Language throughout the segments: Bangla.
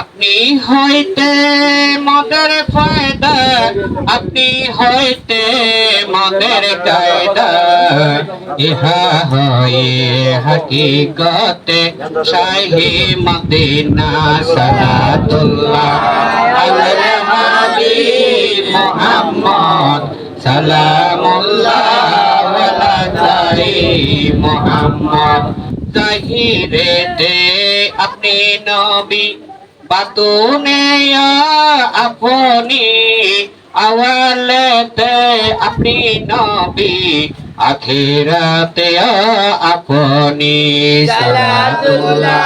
আপনি হইতে মদের ফায়দা, আপনি হইতে মদের কায়দা। ইহা হয়ে হাকিকতে শাহি মদিনা সালাতুল্লাহ। আলা হাবি মুহাম্মদ সালামুল্লাহ মুহাম্মদ। জাহিরেতে আপনি নবী বাতুনে আপনি আওয়ালেতে আপনি নবী আখিরাতে আপনি সালাতুল্লাহ।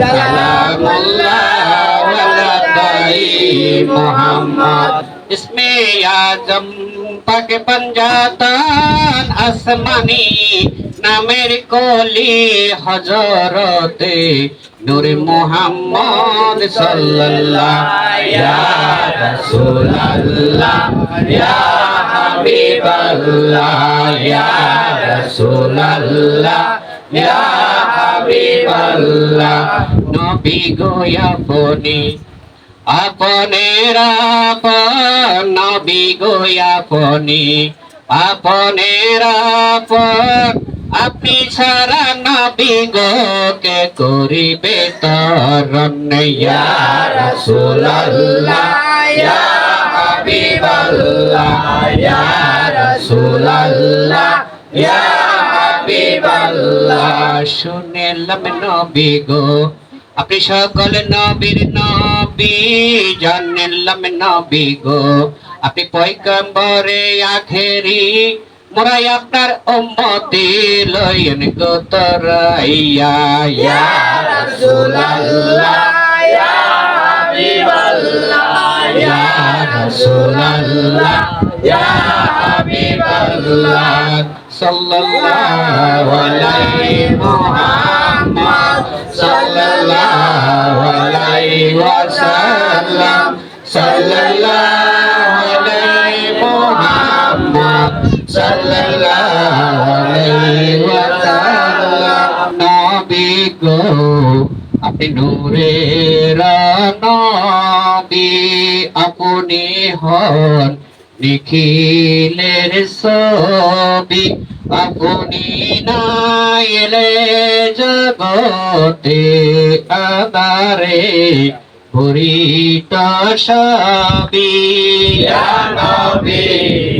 সালামুল্লাহ আলা মোহাম্মদ ইসমে আজম পাকে পঞ্জাতান আসমানি নামের কলি হজরতে নূর মোহাম্মদ সাল্লাল্লাহ ইয়া রাসূলুল্লাহ ইয়া হাবিবাল্লাহ ইয়া রাসূলুল্লাহ ইয়া হাবিবাল্লাহ নবী গো আপনি আপনের আপন নবী আপনি, আপনের আপন। আপনি সারা নবী গো কে করিবে তরণ ইয়া রাসূলুল্লাহ, ইয়া হাবিবাল্লাহ, ইয়া গো, আপনি সকল নবীর নবী। জানিলাম নবী গো আপনি পয়গম্বরে আখেরি মোরাই আপনার উম্মতি লয়ন গো তরাইয়া ইয়া রাসূলুল্লাহ ইয়া হাবিবাল্লাহ ইয়া রাসূলুল্লাহ ইয়া হাবিবাল্লাহ সাল্লাল্লাহু আলাইহি মুহাম্মদ আপনি নূরের নবী আপনি হন নিখিলের ছবি আপনি না এলে জগতে আদারে হরিত সবি নবী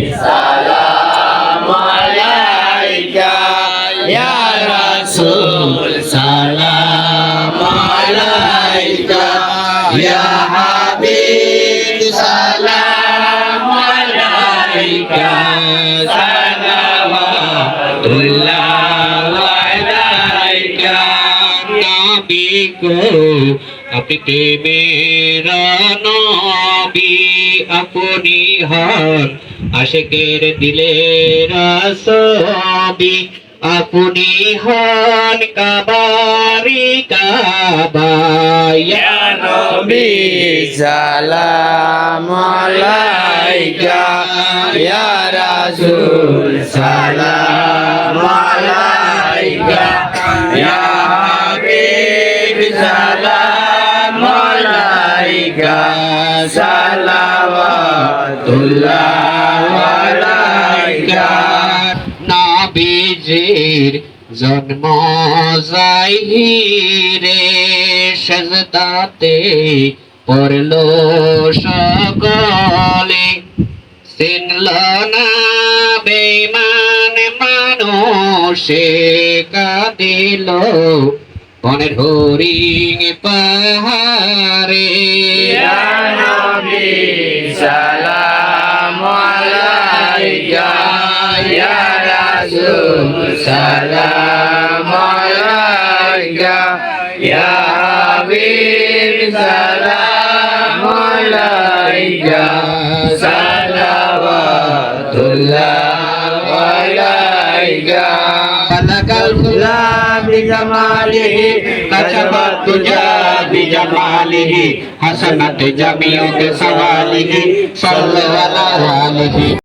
ইয়া হাবিব, সালাম আলাইকা সালাওয়াতুল্লাহ আলাইকা। নবী গো, আপনি প্রেমের নবী? আপনি হন আশেকের দিলের সবি। আপনি হন কাবারি কাবা ইয়া নবী, সালাম আলাইকা। ইয়া রাসূল, সালাম আলাইকা। ইয়া হাবিব, সালাম আলাইকা। সালাওয়াতুল্লাহ আলাইকা। নাবিজির জন্ম যাইরে সজদাতে পড়ল সকলে। চিনল না বেমান মানুষে কাঁদিল বনের হরিং নবী, সালাম আলাইকা salam alayka ya habib salam alayka salawatullah alayka balakal gulam bi jamalihi kasabat tujah bi jamalihi hasanat jami'u bi sawalihi sallallahu alaihi